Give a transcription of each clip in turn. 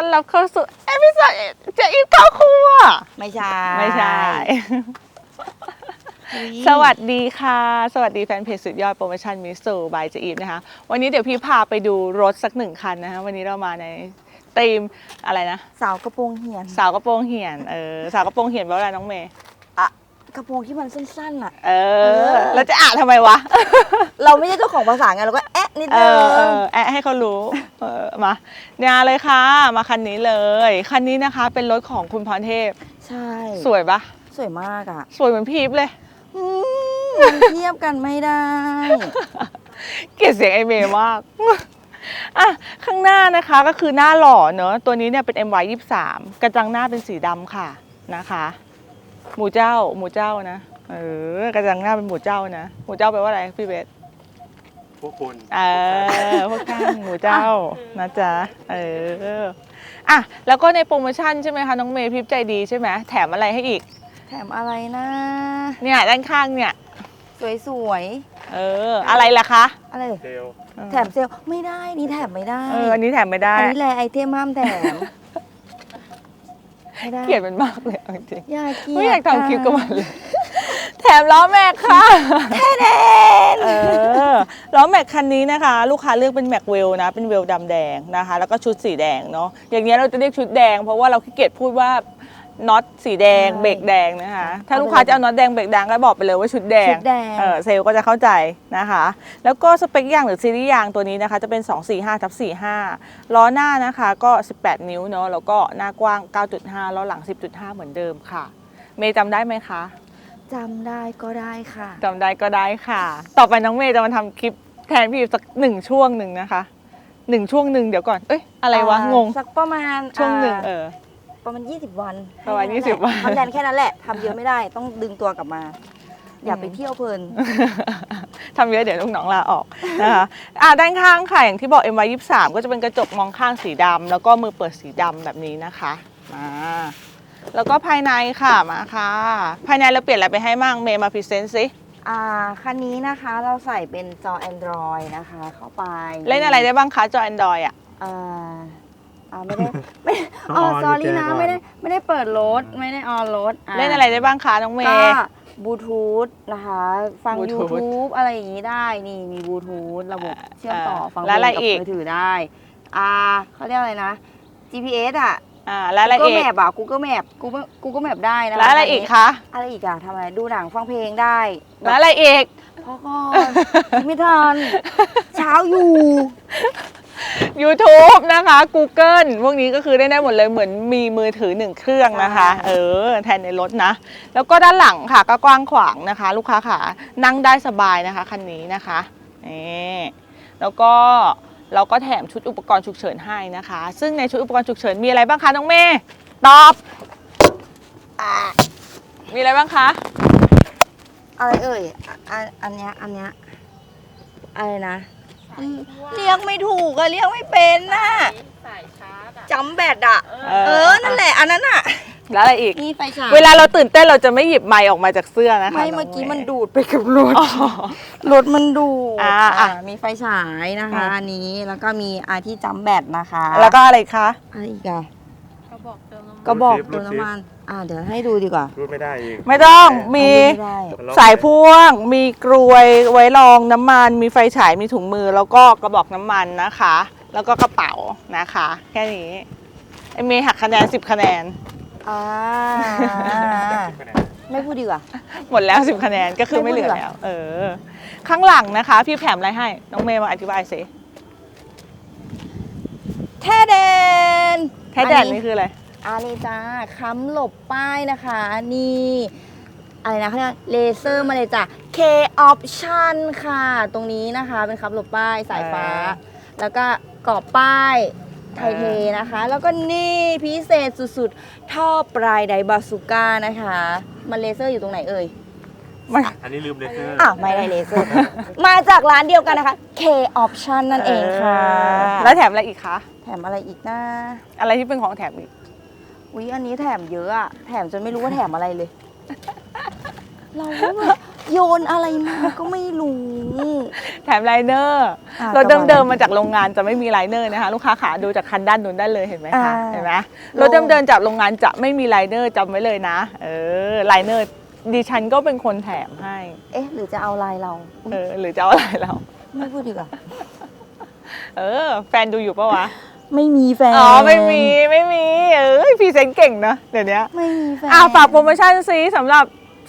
ต้อนรับเข้าสู่เอพิโซดเจะอีกเข้าครัว ไม่ใช่ ไม่ใช่อุ๊ยสวัสดีค่ะ สวัสดีแฟนเพจสุดยอดโปรโมชั่นมิสูบายเจอีฟนะคะ วันนี้เดี๋ยวพี่พาไปดูรถสักหนึ่งคันนะคะ วันนี้เรามาในธีมอะไรนะ สาวกระโปรงเหียน สาวกระโปรงเหี่ยน เออ สาวกระโปรงเหี่ยนแปลว่าอะไรน้องเมย์อะกระโปรงที่มันสั้นๆอะ เอเอออแล้วจะอ่านทำไมวะ เราไม่ใช่เจ้าของภาษาไงเราก็แอะนิดเอนึง อเออแอะให้เขารู้เออมาเนี่ยเลยค่ะ มาคันนี้เลย คันนี้นะคะ เป็นรถของคุณพรเทพ ใช่สวยปะสวยมากอะสวยเหมือนพีฟเลย อืมมันเทียบกันไม่ได้ เกลียดเสียงไอเมย์มาก อะ ข้างหน้านะคะก็คือหน้าหล่อเนอะตัวนี้เนี่ยเป็น MY 23กระจังหน้าเป็นสีดำค่ะนะคะ หมูเจ้า หมูเจ้านะ เออ กระจังหน้าเป็นหมูเจ้านะ หมูเจ้าแปลว่าอะไรพี่เบส พวกคุณเออพวกท่านหมูเจ้านะจ๊ะเอออะแล้วก็ในโปรโมชั่นใช่ไหมคะน้องเมย์พิบใจดีใช่ไหมแถมอะไรให้อีก แถมอะไรนะ เนี่ยด้านข้างเนี่ยสวยเออ อะไรล่ะคะๆอะไร เซลลแถมเซลลไม่ได้นี่แถมไม่ได้เอออันนี้แถมไม่ได้อันนี้แลไอเทมห้ามแถมไม่ได้เกลียดมันมากเลยเอาจริงอย่าเกลียดไม่อยากทำคลิปกับมันเลย แถมล้อแม็กค่ะแค่เด่นเออ ล้อแม็กคันนี้นะคะ ลูกค้าเลือกเป็นแม็กเวลนะเป็นเวลดำแดงนะคะ แล้วก็ชุดสีแดงเนาะอย่างเงี้ยเราจะเรียกชุดแดง เพราะว่าเราขี้เกียจพูดว่าน็อตสีแดงเบรกแดงนะคะ ถ้าลูกค้าจะเอาน็อตแดงเบรกแดงก็บอกไปเลยว่าชุดแดงชุดแดงเออเซลล์ก็จะเข้าใจนะคะ แล้วก็สเปคยางหรือซีรีส์ยางตัวนี้นะคะ จะเป็น 245ทับ45 ล้อหน้านะคะก็ 18 นิ้วเนาะแล้วก็หน้ากว้าง 9.5 ล้อหลัง 10.5 เหมือนเดิมค่ะ เมย์จำได้ไหมคะ จำได้ก็ได้ค่ะ จำได้ก็ได้ค่ะ ต่อไปน้องเมย์จะมาทำคลิปแทนพี่สักหนึ่งช่วงหนึ่งนะคะหนึ่งช่วงหนึ่งเดี๋ยวก่อนเอ้ยอะไรวะอ่างง สักประมาณช่วงหนึ่งอ่าเออประมาณ 20 วันประมาณแค่20วันทำแดนแค่นั้นแหละทำเยอะไม่ได้ต้องดึงตัวกลับมา อย่าไปอืม เที่ยวเพลิน ทำเยอะเดี๋ยวลูกน้องลาออกนะคะอ่าด้านข้างค่ะ อย่างที่บอก MY 23 ก็จะเป็นกระจกมองข้างสีดำแล้วก็มือเปิดสีดำแบบนี้นะคะมา แล้วก็ภายในค่ะมาค่ะ ภายในเราเปลี่ยนอะไรไปให้มั่งเมย์มาพรีเซนต์สิอ่าคันนี้นะคะเราใส่เป็นจอ Android นะคะ เข้าไปเล่นอะไรได้บ้างคะจอ Android อะอ่าอ่าไม่ได้ไม่อ๋อ s อรี่นะไม่ได้ไม่ได้เปิดรถไม่ได้ออนรถเล่นอะไรได้บ้างคะน้องเมก็ย์บลูทูธนะคะ ฟัง Bluetooth YouTube อะไรอย่างนี้ได้นี่มีบลูทูธระบบเชื่อมต่อเอ่อฟังเพแล้วลอะไรงกับอีกมือถือได้อ่าเขาเรียกอะไรนะ GPS อะ อ่าแล้วอะไร Google อีก Map อะ Google Map Google Google Map ได้นะคะแล้วอะไรอีกคะอะไรอีกอะทำอะไรดูหนังฟังเพลงได้แล้วอะไรอีกพอก่อนคิดไม่ทันเช้าอยู่ YouTube นะคะ Google พวกนี้ก็คือได้ได้หมดเลยเหมือนมีมือถือหนึ่งเครื่องนะคะ ใช่ เออ แทนในรถนะ แล้วก็ด้านหลังค่ะก็กว้างขวางนะคะ ลูกค้าค่ะนั่งได้สบายนะคะ คันนี้นะคะนี่แล้วก็ เราก็แถมชุดอุปกรณ์ฉุกเฉินให้นะคะ ซึ่งในชุดอุปกรณ์ฉุกเฉินมีอะไรบ้างคะน้องเมย์ตอบอะมีอะไรบ้างคะ อะไรเอ่ยอะอันอันเนี้ยอันเนี้ยอะไรนะอืมเรียกไม่ถูกอะเรียกไม่เป็นน่ะจำแบตอะเออ เออนั่นแหละอันนั้นอะ แล้วอะไรอีก นี่ไฟฉายเวลาเราตื่นเต้นเราจะไม่หยิบไมค์ออกมาจากเสื้อนะคะไม่น้งเมื่อกี้มันย์ดูดไปกับรถ อ๋อ รถมันดูดอ่าอะ มีไฟฉายนะคะอะอันนี้แล้วก็มีอาที่จำแบตนะคะแล้วก็อะไรอีกคะ อะไรอีกอะกระบอกเติมน้ำมันอ่าเดี๋ยวให้ดูดีกว่าพูดไม่ได้อีกไม่ต้องมีไม่ได้สายพ่วง มีกรวยไว้รองน้ำมัน มีไฟฉาย มีถุงมือ แล้วก็กระบอกน้ำมันนะคะ แล้วก็กระเป๋านะคะ แค่นี้ไอเมย์หักคะแนน 10 คะแนน อ่าไม่พูดดีกว่า หมดแล้ว10คะแนนก็คือไม่เหลือแล้ว เออ ข้างหลังนะคะ พี่แถมอะไรให้ น้องเมย์มาอธิบายสิแท้แดนแท้แดนนี่คืออะไรอันนี้จ้าค้ำหลบป้ายนะคะนี่อะไรนะเขาเรียกเลเซอร์มาเลยจ้ะ K option ค่ะ ตรงนี้นะคะ เป็นค้ำหลบป้ายสายฟ้าอ่าแล้วก็กรอบป้าย ไทยเทนะคะ แล้วก็นี่พิเศษสุดๆ ท่อปลายไดบาซูก้านะคะ มันเลเซอร์อยู่ตรงไหนเอ่ยไม่อันนี้ลืมเลเซอร์อะไม่ได้เลเซอร์ มาจากร้านเดียวกันนะคะ K option นั่นเองค่ะ แล้วแถมอะไรอีกคะ แถมอะไรอีกนะอะไรที่เป็นของแถมอีก อุ๊ยอันนี้แถมเยอะอะแถมจนไม่รู้ว่าแถมอะไรเลย เราก็แบบ โยนอะไรมาก็ไม่รู้ แถมไลเนอร์อะรถเดิมๆมาจากโรงงานจะไม่มีไลเนอร์นะคะ ลูกค้าขาดูจากคันด้านนู้นได้เลยเห็นไหมคะอ่า เห็นไหมโล่รงถเดิมๆจากโรงงานจะไม่มีไลเนอร์จำไว้เลยนะ เออไลเนอร์ดิฉันก็เป็นคนแถมให้เอ๊ะ หรือจะเอาลายเราเออหรือจะเอาอะไรเราไม่พูดดีกว่า เออ แฟนดูอยู่ปะวะไม่มีแฟนอ๋อไม่มีไม่มีเออพรีเซนต์เก่งนะเดี๋ยวนี้ไม่มีแฟน อ่าฝากโปรโมชั่นซีสำหรับ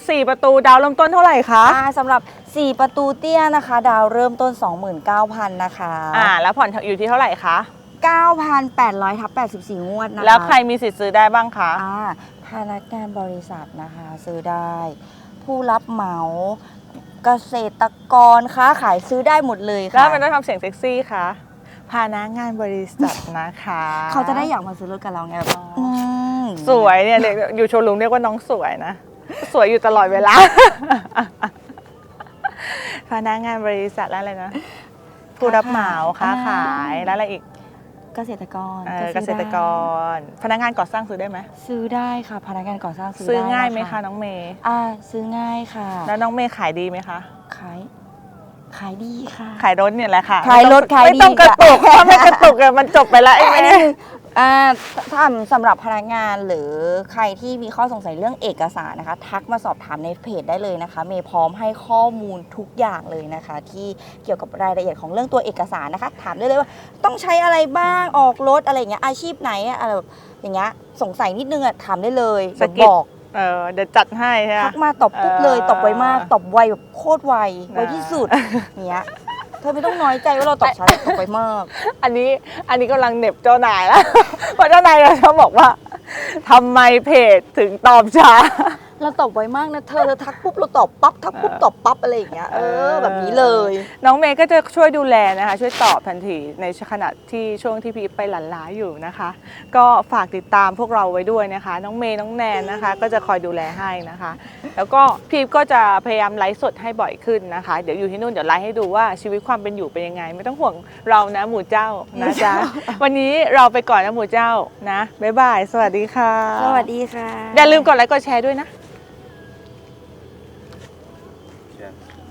4 ประตูดาวเริ่มต้นเท่าไหร่คะอ่าสำหรับ 4 ประตูเตี้ยนะคะ ดาวเริ่มต้น 29,000 นะคะอ่าแล้วผ่อนอยู่ที่เท่าไหร่คะ9,800ทับ84 งวดนะคะแล้วใครมีสิทธิ์ซื้อได้บ้างคะอ่าพนักงานบริษัทนะคะ ซื้อได้ ผู้รับเหมาเกษตรกรค้าขายซื้อได้หมดเลยแล้วค่ะมันต้องทำเสียงเซ็กซี่คะพานักงานบริษัทนะคะ เขาจะได้อยากมาซื้อรถกับเราไงแบบอืมสวยเนี่ยเรียกอยู่โชว์รูมเรียกว่าน้องสวยนะ สวยอยู่ตลอดเวลา พนักงานบริษัทแล้วอะไรนะผู้รับเหมาค้าขายแล้วอะไรอีกเกษตรกรเออซื้อเกษตรกร พนักงานก่อสร้างซื้อได้ไหมซื้อได้ค่ะ พนักงานก่อสร้างซื้อซื้อได้ง่ายไหมนคะน้องเมย์อ่าซื้อง่ายค่ะ แล้วน้องเมย์ขายดีไหมคะ ขาย ขายดีค่ะ ขายรถเนี่ยแหละค่ะขายรถไม่ต้องขายดีไม่ต้องกระตุกค่ะถ้าไม่กระตุกเนี่ยมันจบไปแล้วไอ้อันเมนี้ย์ อ่าถ้าสำหรับพนักงานหรือใครที่มีข้อสงสัยเรื่องเอกสารนะคะ ทักมาสอบถามในเพจได้เลยนะคะ เมย์พร้อมให้ข้อมูลทุกอย่างเลยนะคะ ที่เกี่ยวกับรายละเอียดของเรื่องตัวเอกสารนะคะ ถามได้เลยว่าต้องใช้อะไรบ้างออกรถอะไรอย่างเงี้ยอาชีพไหนอะอะไรแบบอย่างเงี้ยสงสัยนิดนึงอะถามได้เลยเดี๋ยวบอก เออเดี๋ยวจัดให้ใช่ไหมทักมาตอบปุ๊บเลย เออตอบไวมาก ตอบไวแบบโคตรไวไวนะที่สุดเนี้ย เธอไม่ต้องน้อยใจว่าเราตอบช้าตอบไวมาก อันนี้อันนี้กำลังเหน็บเจ้านายแล้วเพราะเจ้านายเขาบอกว่าทำไมเพจถึงตอบช้า เราตอบไวมากนะเธอเธอทักปุ๊บเราตอบปั๊บทักปุ๊บตอบปั๊บอะไรอย่างเงี้ยเอเอออแบบนี้เลย น้องเมย์ก็จะช่วยดูแลนะคะ ช่วยตอบทันทีในขณะที่ช่วงที่พี่ไปหลันล้าอยู่นะคะ ก็ฝากติดตามพวกเราไว้ด้วยนะคะ น้องเมย์น้องแนนนะคะ ก็จะคอยดูแลให้นะคะ แล้วก็พี่ก็จะพยายามไลฟ์สดให้บ่อยขึ้นนะคะ เดี๋ยวอยู่ที่นู่นเดี๋ยวไลฟ์ให้ดูว่าชีวิตความเป็นอยู่เป็นยังไง ไม่ต้องห่วงเรานะหมูเจ้านะจ๊ะวันนี้เราไปก่อนนะหมูเจ้านะบ๊ายบายสวัสดีค่ะ สวัสดีค่ะอย่าลืมกดไลค์กดแชร์ด้วยนะ